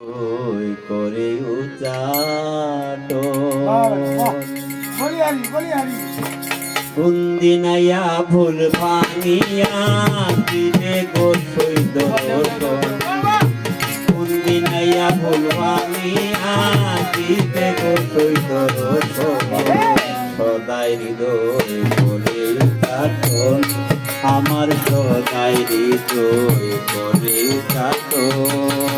ওই করে উচাট। কুন্দিনাইয়া ভুল ভাঙিয়া দিনে গোসই কুন্দিনাইয়া ভুল ভাঙিয়া দিনে গোসই সদাই হৃদয় করে কাটন আমার সদাই হৃদয় করে কাটন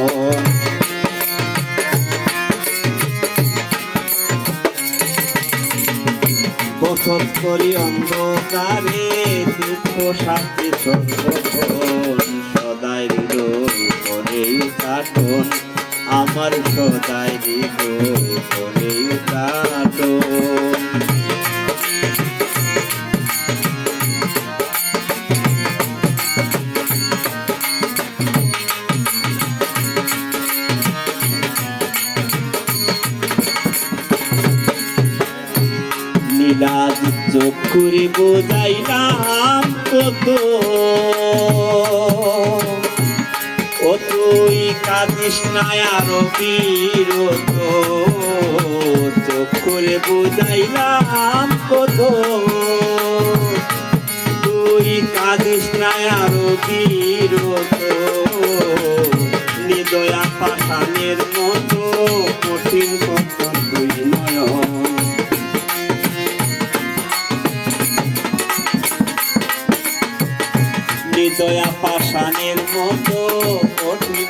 বসত করি অন্ধকারে দুঃখ সাথে সর্বক্ষণ সদাই করে কাটন আমার সদাই করে কাটন চোখ করে বোঝাইলাম কত ও তুই কাঁদিস না আরও বিরত চোখ করে বোঝাইলাম কত তুই কাঁদিস না আরও বিরত নিদয়া পাঠানের মতো হৃদয়া পাষাণের মতো কঠিন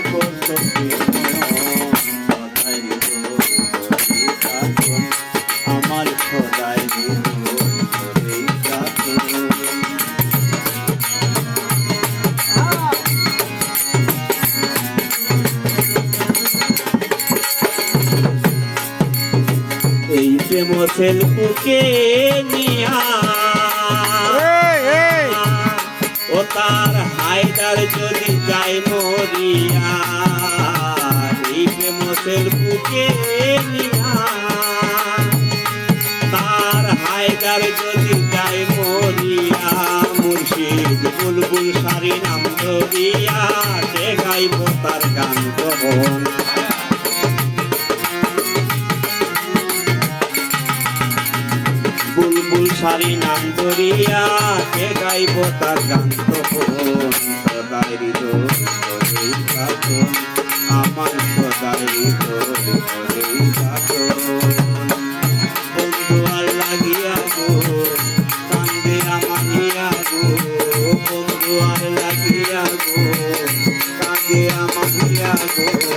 এই প্রেম সেল বুকে নিয়া। ও তার হায়দার যদি যায় মরিয়া প্রেম বুকে তার হায়দার যদি যায় মরিয়া, মুর্শিদ বুলবুল সারি নাম ধরিয়া সে গাইব তার গান গ্রহণ সারি নাম ধরিয়া কে গাইব তার গান তপন সদাই আমার সদাই বন্ধুয়ার